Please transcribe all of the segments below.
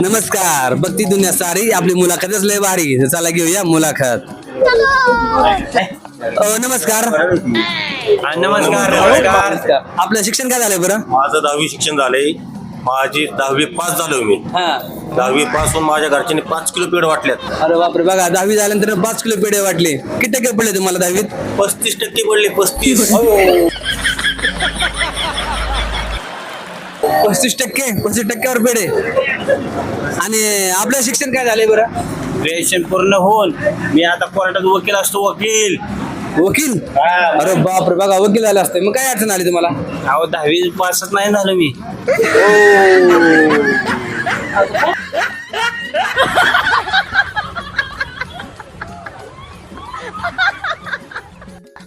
नमस्कार बघती दुनिया सारी आपली मुलाखतच लय भारी. तर चला घेऊया मुलाखत. अ, नमस्कार. हा, नमस्कार नमस्कार. आपलं शिक्षण काय झालंय बरं? माझं दहावी शिक्षण झालंय. माझी दहावी पास झालो मी. हा. दहावी पास होऊन माझ्या घरच्यांनी पाच किलो पेड वाटल्यात. अरे बापरे बघा दहावी झाल्यानंतर पाच किलो पेढे वाटले. किती टक्के पडले तुम्हाला दहावीत? पस्तीस टक्के पडले पस्तीस. पस्तीस टक्के पस्तीस टक्क्यावर पेढे आणि आपलं शिक्षण काय झालंय बरं? ग्रॅज्युएशन पूर्ण होऊन मी आता कोर्टात वकील असतो वकील. वकील? अरे बापरे बघा वकील झाले असते. मग काय अडचण आली तुम्हाला? अहो दहावी पासच नाही झालो मी.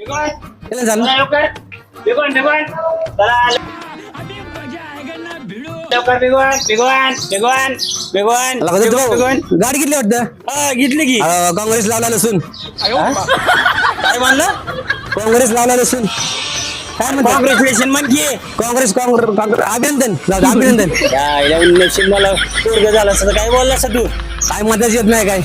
केलं झालं लवकर बिगवान बिगवान बिगवान बिगवान मला वाटतं भाऊ, गाडी किती वाटतं? हा घेतली की. अ, काँग्रेस लावला लसून काय म्हणलं? काँग्रेस लावला लसून काय म्हणतात कॉंग्रॅच्युलेशन म्हण की काँग्रेस काँग्रेस काँग्रेस. अभिनंदन जाऊ दे, अभिनंदन. या नशीब मला पोरग झाला असं तर काय बोलला असं तू? काय मदत येत नाही काय?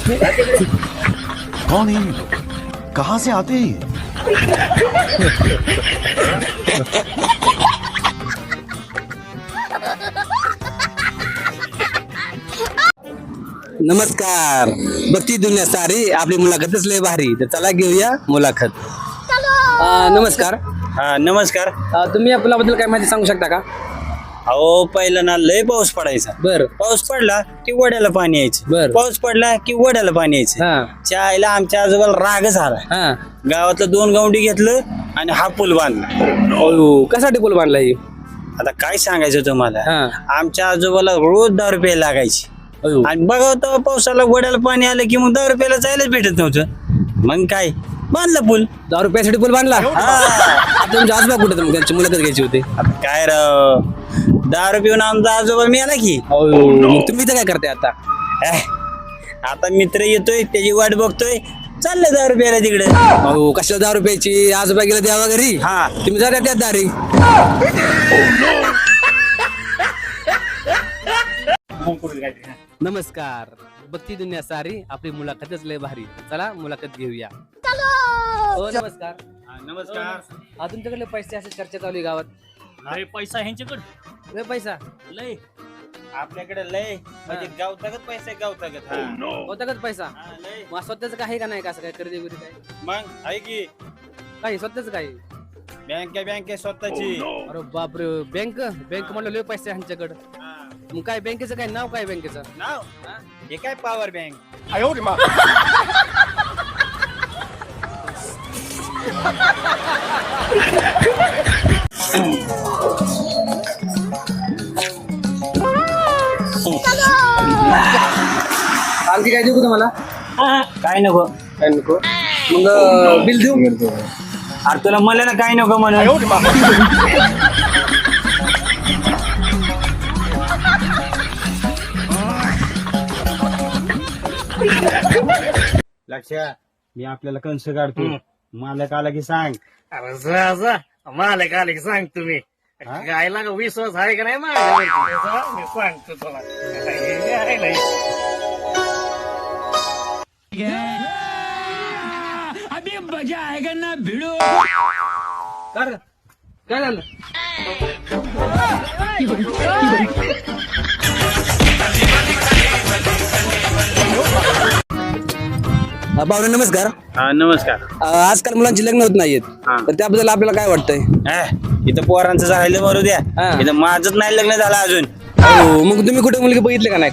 कौन है ये लोग? कहाँ से आते हैं ये? नमस्कार. बघती दुनिया सारी आपली मुलाखतच लय भारी. तर चला घेऊया मुलाखत. अ, नमस्कार. हा नमस्कार. अ, तुम्ही आपल्याबद्दल काय माहिती सांगू शकता का? अहो पहिला ना लय पाऊस पडायचा. बर. पाऊस पडला की वड्याला पाणी यायचं. बर. पाऊस पडला की वड्याला पाणी यायचं. हा. त्या आईला आमच्या आजोबाला रागच आला हा. गावातलं दोन गावडी घेतलं आणि हा पूल बांधला. अयो कशासाठी पूल बांधला ही? आता काय सांगायचं तुम्हाला? हा. आमच्या आजोबाला रोज दहा रुपये लागायची. अयो. आणि बघा तेव्हा पावसाला वड्याला पाणी आलं की मग दहा रुपयाला जायलाच भेटत नव्हतं. मग काय? बांधलं पूल. दहा रुपयासाठी पूल बांधला? तुमच्या आजोबा कुठे मग त्यांची मुलाखत घ्यायची होती. आता काय राव? दहा रुपये आमचा आजोबा मिळाला की. अयो मग तुम्ही तर काय करताय आता? आता मित्र येतोय त्याची वाट बघतोय. चाललंय दहा रुपयाला तिकडे. अहो कशाला दहा रुपयाची? आजोबा गेला देवा घरी. हा. तुम्ही जरा त्यात दारी. नमस्कार. बघती दुनिया सारी आपली मुलाखतच लय भारी. चला मुलाखत घेऊया. हो नमस्कार. नमस्कार. हा तुमच्याकडे पैसे असे चर्चा चालू आहे गावात. अरे पैसा ह्यांच्याकडे. लय पैसा? लय. आपल्याकडे लय. म्हणजे गावतागत पैसा आहे गावतागत. हा. होताकच पैसा? हा, लय. मग स्वतःच काही का नाही का असं काय खरेदी वगैरे काय मग आहे की? काही स्वतःच काही? बँक आहे बँक स्वतःची. अरे बापरे बँक? बँक म्हणलं लय पैसे ह्यांच्याकडं. हा. मग काय बँकेचं काय नाव काय बँकेचं? नाव? हे? काय पॉवर बँक आणखी काय देऊ तुम्हाला? काय नको. काय नको? मग बिल देऊ? अरे तुला मला ना काय नको म्हणून. लक्ष मी आपल्याला कंस काढतो. मालक आला की सांग. अरे जा जा. मालक आले की सांग तुम्ही गायला का विश्वास आहे का नाही माझ्यावरती? मी सांगतो तुला काय नाही. काय काय झालं पाहुणे नमस्कार. हा नमस्कार. अ, आजकाल मुलांची लग्न होत नाहीयेत. हा. तर त्याबद्दल आपल्याला काय वाटतंय? इथं पोरांचं झालं मरू द्या. हा. इथं माझंच नाही लग्न झालं अजून. हो मग तुम्ही कुठे मुलगी बघितली का नाही?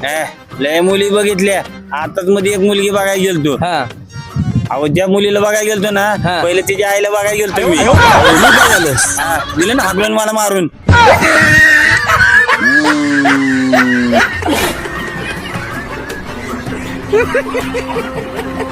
लय मुली बघितल्या. आताच मध्ये एक मुलगी बघायला गेलतो. हा. अहो ज्या मुलीला बघायला गेलतो ना हा. पहिले तिच्या आईला बघायला गेलतो मी. हो, मग काय झालं? हा, दिलं ना हाकलून मला मारून.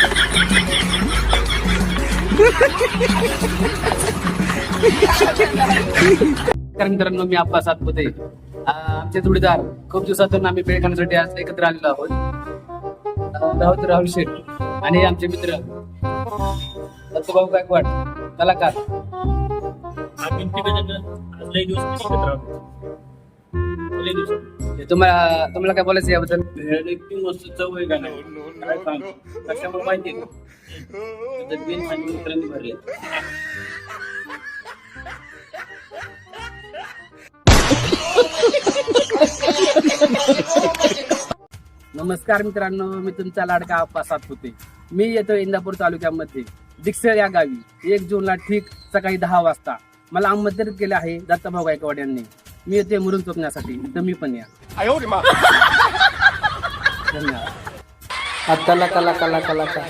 मित्रांनो मी आप्पा सातपुते. आमचे जोडीदार खूप दिवसातून आम्ही बेळ खाण्यासाठी आज एकत्र आलेलो आहोत. राहुल राहुल शेठ आणि आमचे मित्र दत्तभाऊ गायकवाड कलाकार. तुम्हाला तुम्हाला काय बोलायचं याबद्दल? मस्त चव आहे का नाही? काय सांगू? कशामुळे माहिती का मित्रांनी भरले. नमस्कार मित्रांनो मी तुमचा लाडका आप्पा सातपुते. मी येतो इंदापूर तालुक्यामध्ये दिक्षळ या गावी. एक जूनला ठीक सकाळी दहा वाजता. मला आमंत्रित केले आहे दत्ताभाऊ गायकवाड यांनी मी येते मुरुम चोपण्यासाठी. तुम्ही पण या. धन्यवाद. कला कला कला कला कला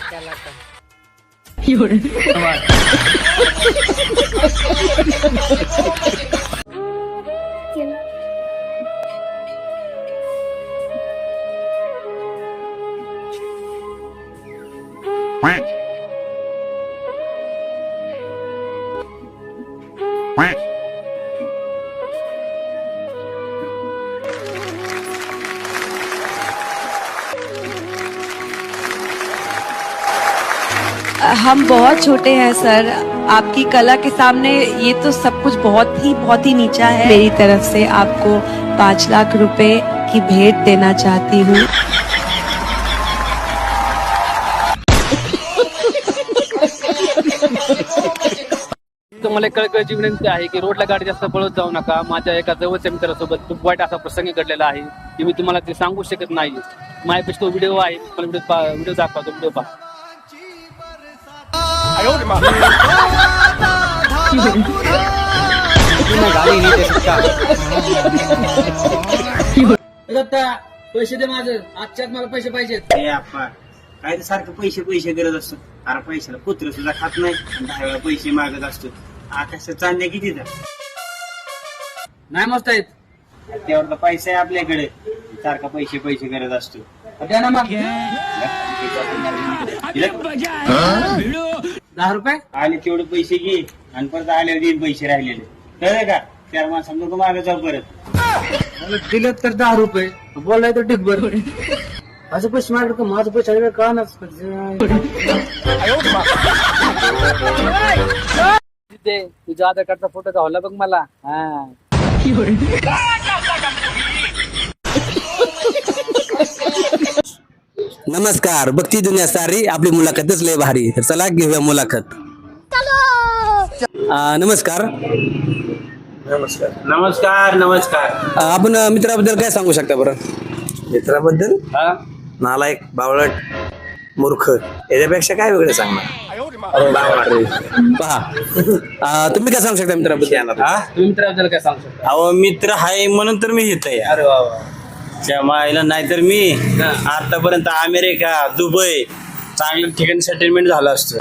हम बहुत छोटे हैं, सर। आपकी कला के सामने ये तो सब कुछ बहुत ही बहुत ही नीचा है। मेरी तरफ़ से आपको पाँच लाख रुपए की भेंट देना चाहती हूँ। तुम्हाला कळकळची विनंती आहे की रोडला गाडी जास्त पळत जाऊ नका. माझ्या एका जवळच्या मित्रासोबत खूप वाईट असा प्रसंग घडलेला आहे. की मी तुम्हाला ते सांगू शकत नाही. माझ्यापेक्षा तो व्हिडिओ आहे. व्हिडिओ दाखवा तो व्हिडिओ पहा. पैसे दे माझं. आजच्यात मला पैसे पाहिजेत. हे आप्पा. काय ते सारखं पैसे पैसे करत असतो. अरे पैशाला कुत्र सुद्धा खात नाही. आणि दहा वेळा पैसे मागत असतो. आकाशात चांदण्या किती नाही मस्त आहेत त्यावर तर पैसा आहे आपल्याकडे. सारखा पैसे पैसे करत असतो. द्या ना मग. दहा रुपये? आले तेवढे पैसे घे. आणि परत आल्यावर देईन पैसे राहिलेले. कळलं का? चार माणसांना नको मागे जाऊ परत? मला दिलं तर दहा रुपये. बोलाय तर ठीक बरं असं पैसे माझ्याकडे का? माझं पैसे का? ना तिथे तुझ्या आधार कार्डचा फोटो गावला बघ मला. हा. नमस्कार बघती दुनिया सारी आपली मुलाखतच लय भारी. तर चला घेऊया मुलाखत. अं, नमस्कार. नमस्कार. नमस्कार अं, आपण अं, मित्राबद्दल काय सांगू शकता बरं? मित्राबद्दल? हा? नालायक बावळट मूर्ख याच्यापेक्षा काय वेगळं सांगणार? बावळट. पहा. अं, तुम्ही काय सांगू शकता मित्राबद्दल? हा? तुम्ही मित्राबद्दल काय सांगू शकता? अहो मित्र आहे म्हणून तर मी येत आहे. अरे वा वा. त्या मायला नाहीतर मी आतापर्यंत अमेरिका दुबई चांगल्या ठिकाणी सेटलमेंट झालं असतं.